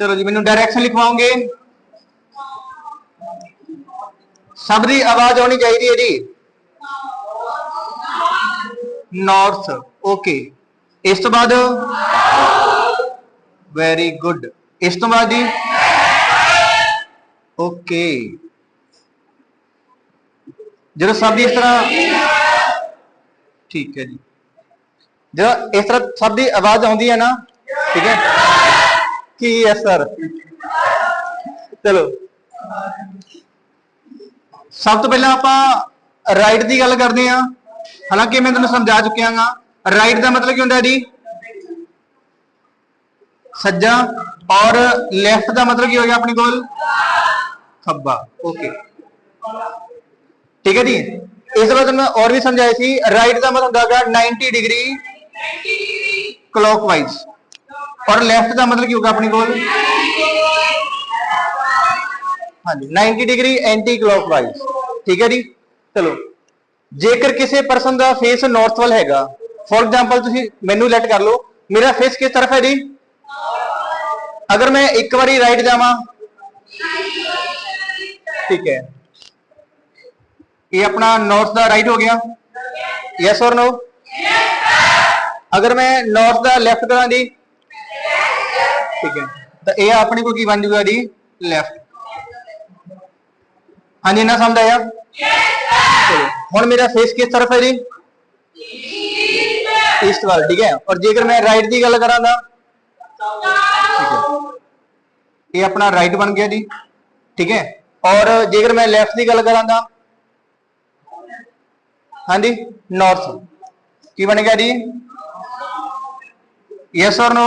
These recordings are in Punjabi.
ਚਲੋ ਜੀ, ਮੈਨੂੰ ਡਾਇਰੈਕਸ਼ਨ ਲਿਖਵਾਓਗੇ? ਸਭ ਦੀ ਆਵਾਜ਼ ਆਉਣੀ ਚਾਹੀਦੀ ਹੈ ਜੀ। ਨਾਰਥ ਓਕੇ ਇਸ ਤੋਂ ਬਾਅਦ? ਵੈਰੀ ਗੁੱਡ ਇਸ ਤੋਂ ਬਾਅਦ ਜੀ? ਓਕੇ ਜਦੋਂ ਸਭ ਦੀ ਇਸ ਤਰ੍ਹਾਂ ਠੀਕ ਹੈ ਜੀ। ਜਦੋਂ ਇਸ ਤਰ੍ਹਾਂ ਸਭ ਦੀ ਆਵਾਜ਼ ਆਉਂਦੀ ਹੈ ਨਾ, ਠੀਕ ਹੈ। ਕੀ ਹੈ ਸਰ ਚਲੋ ਸਭ ਤੋਂ ਪਹਿਲਾਂ ਆਪਾਂ ਰਾਈਟ ਦੀ ਗੱਲ ਕਰਦੇ ਹਾਂ ਹਾਲਾਂਕਿ ਮੈਂ ਤੁਹਾਨੂੰ ਸਮਝਾ ਚੁੱਕਿਆ ਹਾਂ ਰਾਈਟ ਦਾ ਮਤਲਬ ਕੀ ਹੁੰਦਾ ਹੈ ਜੀ ਸੱਜਾ ਔਰ ਲੈਫਟ ਦਾ ਮਤਲਬ ਕੀ ਹੋ ਗਿਆ ਆਪਣੇ ਕੋਲ ਖੱਬਾ ਓਕੇ ਠੀਕ ਹੈ ਜੀ ਇਸ ਤੋਂ ਬਾਅਦ ਮੈਂ ਹੋਰ ਵੀ ਸਮਝਾਇਆ ਸੀ ਰਾਈਟ ਦਾ ਮਤਲਬ ਹੁੰਦਾ ਹੈਗਾ 90 ਡਿਗਰੀ ਕਲੌਕਵਾਈਜ਼ ਔਰ ਲੈਫਟ ਦਾ ਮਤਲਬ ਕੀ ਹੋਗਾ ਆਪਣੇ ਕੋਲ ਹਾਂਜੀ 90 ਡਿਗਰੀ ਐਂਟੀ ਕਲੌਕਵਾਈਜ਼ ਠੀਕ ਹੈ ਜੀ? ਚਲੋ, ਜੇਕਰ ਕਿਸੇ ਪਰਸਨ ਦਾ ਫੇਸ ਨਾਰਥ ਵੱਲ ਹੈਗਾ ਫੋਰ ਐਗਜ਼ਾਮਪਲ ਤੁਸੀਂ ਮੈਨੂੰ ਲੈਟ ਕਰ ਲਓ, ਮੇਰਾ ਫੇਸ ਕਿਸ ਤਰਫ ਹੈ ਜੀ? ਅਗਰ ਮੈਂ ਇੱਕ ਵਾਰੀ ਰਾਈਟ ਜਾਵਾਂ, ਠੀਕ ਹੈ। ਇਹ ਆਪਣਾ ਨਾਰਥ ਦਾ ਰਾਈਟ ਹੋ ਗਿਆ। ਯੈਸ ਔਰ ਨੋ ਅਗਰ ਮੈਂ ਨਾਰਥ ਦਾ ਲੈਫਟ ਕਰਾਂ ਜੀ ਠੀਕ ਹੈ। ਤਾਂ ਇਹ ਆਪਣੇ ਕੋਲ ਕੀ ਬਣ ਜੂਗਾ ਜੀ ਲੈਫਟ ਹਾਂਜੀ ਨਾ ਸਮਝ ਆਇਆ? ਹੁਣ ਮੇਰਾ ਫੇਸ ਕਿਸ ਤਰਫ ਹੈ ਜੀ? ਈਸਟ ਵੱਲ, ਠੀਕ ਹੈ। ਔਰ ਜੇਕਰ ਮੈਂ ਰਾਈਟ ਦੀ ਗੱਲ ਕਰਾਂ ਤਾਂ? ਇਹ ਆਪਣਾ ਰਾਈਟ ਬਣ ਗਿਆ ਜੀ, ਠੀਕ ਹੈ। ਔਰ ਜੇਕਰ ਮੈਂ ਲੈਫਟ ਦੀ ਗੱਲ ਕਰਾਂ ਤਾਂ? ਹਾਂਜੀ ਨਾਰਥ ਕੀ ਬਣ ਗਿਆ ਜੀ? ਯੈਸ ਔਰ ਨੋ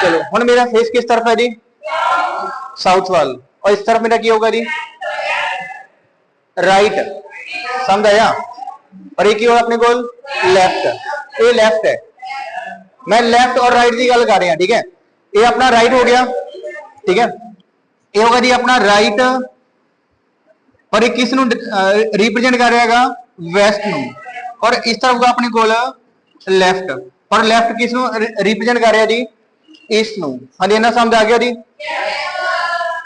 ਚਲੋ ਹੁਣ ਮੇਰਾ ਫੇਸ ਕਿਸ ਤਰਫ ਹੈ ਜੀ ਸਾਊਥ ਵੱਲ ਔਰ ਇਸ ਤਰਫ ਮੇਰਾ ਕੀ ਹੋਗਾ ਜੀ ਰਾਈਟ ਸਮਝ ਆਇਆ और ये की होगा अपने को लेफ्ट ये लेफ्ट है मैं लेफ्ट और राइट की गल कर रहा ठीक है ये अपना राइट हो गया ठीक है ये होगा जी अपना राइट और ये किस ਨੂੰ ਰਿਪਰੈਜ਼ੈਂਟ ਕਰ ਰਿਹਾ ਹੈਗਾ ਵੈਸਟ ਨੂੰ ਔਰ ਇਸ ਤਰਫ ਹੋਗਾ ਆਪਣੇ ਕੋਲ ਲੈਫਟ ਔਰ ਲੈਫਟ ਕਿਸ ਨੂੰ ਰਿਪਰੈਜ਼ੈਂਟ ਕਰ ਰਿਹਾ ਜੀ ਈਸਟ ਨੂੰ ਹਾਂਜੀ ਇਹਨਾਂ ਸਮਝ ਆ ਗਿਆ ਜੀ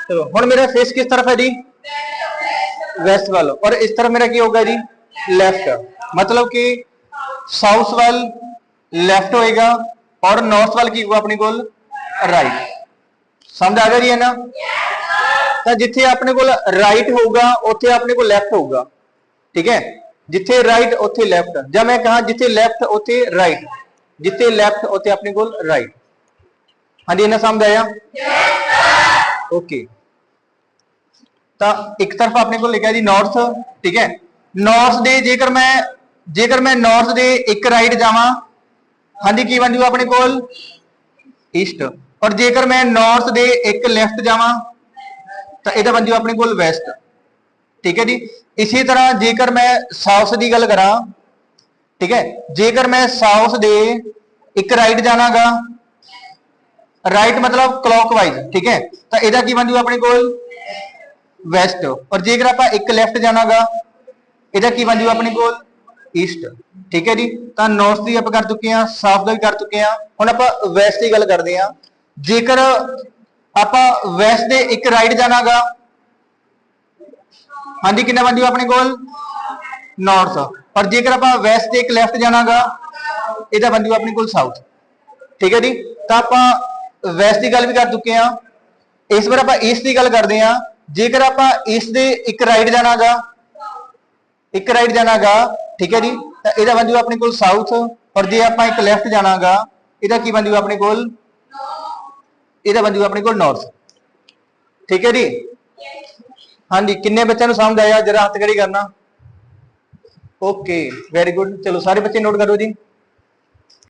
ਚਲੋ ਹੁਣ ਮੇਰਾ ਫੇਸ ਕਿਸ ਤਰਫ ਹੈ ਜੀ ਵੈਸਟ ਵੱਲ ਔਰ ਇਸ ਤਰਫ ਮੇਰਾ ਕੀ ਹੋਗਾ ਜੀ ਲੈਫਟ ਮਤਲਬ ਕਿ ਸਾਊਥ ਵੱਲ ਲੈਫਟ ਹੋਏਗਾ ਔਰ ਨਾਰਥ ਵੱਲ ਕੀ ਹੋਊਗਾ ਆਪਣੇ ਕੋਲ ਰਾਈਟ ਸਮਝ ਆ ਗਿਆ ਜੀ ਇਹ ਨਾ ਤਾਂ ਜਿੱਥੇ ਆਪਣੇ ਕੋਲ ਰਾਈਟ ਹੋਊਗਾ ਉੱਥੇ ਆਪਣੇ ਕੋਲ ਲੈਫਟ ਹੋਊਗਾ ਠੀਕ ਹੈ ਜਿੱਥੇ ਰਾਈਟ ਉੱਥੇ ਲੈਫਟ ਜਾਂ ਮੈਂ ਕਹਾਂ ਜਿੱਥੇ ਲੈਫਟ ਉੱਥੇ ਰਾਈਟ ਜਿੱਥੇ ਲੈਫਟ ਉੱਥੇ ਆਪਣੇ ਕੋਲ ਰਾਈਟ ਹਾਂਜੀ ਇਹਨਾਂ ਸਮਝ ਆਇਆ? ਓਕੇ ਤਾਂ ਇੱਕ ਤਰਫ ਆਪਣੇ ਕੋਲ ਲਿਖਿਆ ਜੀ ਨਾਰਥ ਠੀਕ ਹੈ? ਨਾਰਥ ਦੇ ਜੇਕਰ ਮੈਂ ਜੇਕਰ ਮੈਂ ਨਾਰਥ ਦੇ ਇੱਕ ਰਾਈਟ ਜਾਵਾਂ ਹਾਂਜੀ ਕੀ ਬਣ ਜੂਗਾ ਆਪਣੇ ਕੋਲ? ਈਸਟ ਔਰ ਜੇਕਰ ਮੈਂ ਨਾਰਥ ਦੇ ਇੱਕ ਲੈਫਟ ਜਾਵਾਂ ਤਾਂ ਇਹਦਾ ਬਣ ਜੂ ਆਪਣੇ ਕੋਲ ਵੈਸਟ ਠੀਕ ਹੈ ਜੀ? ਇਸੇ ਤਰ੍ਹਾਂ ਜੇਕਰ ਮੈਂ ਸਾਊਥ ਦੀ ਗੱਲ ਕਰਾਂ ਠੀਕ ਹੈ? ਜੇਕਰ ਮੈਂ ਸਾਊਥ ਦੇ ਇੱਕ ਰਾਈਟ ਜਾਣਾਗਾ ਰਾਈਟ ਮਤਲਬ ਕਲੌਕਵਾਈਜ਼ ਠੀਕ ਹੈ ਤਾਂ ਇਹਦਾ ਕੀ ਬਣ ਜੂ ਆਪਣੇ ਕੋਲ ਵੈਸਟ ਔਰ ਜੇਕਰ ਆਪਾਂ ਇੱਕ ਲੈਫਟ ਜਾਣਾਗਾ ਇਹਦਾ ਕੀ ਬਣ ਜੂ ਆਪਣੇ ਕੋਲ ਈਸਟ ਠੀਕ ਹੈ ਜੀ ਤਾਂ ਨਾਰਥ ਦੀ ਆਪਾਂ ਕਰ ਚੁੱਕੇ ਹਾਂ ਸਾਊਥ ਦਾ ਵੀ ਕਰ ਚੁੱਕੇ ਹਾਂ ਹੁਣ ਆਪਾਂ ਵੈਸਟ ਦੀ ਗੱਲ ਕਰਦੇ ਹਾਂ ਜੇਕਰ ਆਪਾਂ ਵੈਸਟ ਦੇ ਇੱਕ ਰਾਈਟ ਜਾਣਾਗਾ ਹਾਂਜੀ ਕਿੰਨਾ ਬਣ ਜੂ ਆਪਣੇ ਕੋਲ ਨਾਰਥ ਔਰ ਜੇਕਰ ਆਪਾਂ ਵੈਸਟ ਦੇ ਇੱਕ ਲੈਫਟ ਜਾਣਾਗਾ ਇਹਦਾ ਬਣ ਜੂ ਆਪਣੇ ਕੋਲ ਸਾਊਥ ਠੀਕ ਹੈ ਜੀ ਤਾਂ ਆਪਾਂ ਵੈਸਟ ਦੀ ਗੱਲ ਵੀ ਕਰ ਚੁੱਕੇ ਹਾਂ। ਇਸ ਵਾਰ ਆਪਾਂ ਈਸਟ ਦੀ ਗੱਲ ਕਰਦੇ ਹਾਂ। ਜੇਕਰ ਆਪਾਂ ਈਸਟ ਦੇ ਇੱਕ ਰਾਈਟ ਜਾਣਾਗਾ, ਇੱਕ ਰਾਈਟ ਜਾਣਾਗਾ, ਠੀਕ ਹੈ ਜੀ? ਤਾਂ ਇਹਦਾ ਬਣ ਜੂ ਆਪਣੇ ਕੋਲ ਸਾਊਥ ਔਰ ਜੇ ਆਪਾਂ ਇੱਕ ਲੈਫਟ ਜਾਣਾਗਾ, ਇਹਦਾ ਕੀ ਬਣ ਜੂ ਆਪਣੇ ਕੋਲ? ਇਹਦਾ ਬਣ ਜੂ ਆਪਣੇ ਕੋਲ ਨਾਰਥ ਠੀਕ ਹੈ ਜੀ? ਹਾਂਜੀ, ਕਿੰਨੇ ਬੱਚਿਆਂ ਨੂੰ ਸਮਝ ਆਇਆ? ਜਰਾ ਹੱਥ ਖੜੀ ਕਰਨਾ। ਓਕੇ ਵੈਰੀ ਗੁੱਡ ਚਲੋ, ਸਾਰੇ ਬੱਚੇ ਨੋਟ ਕਰੋ ਜੀ।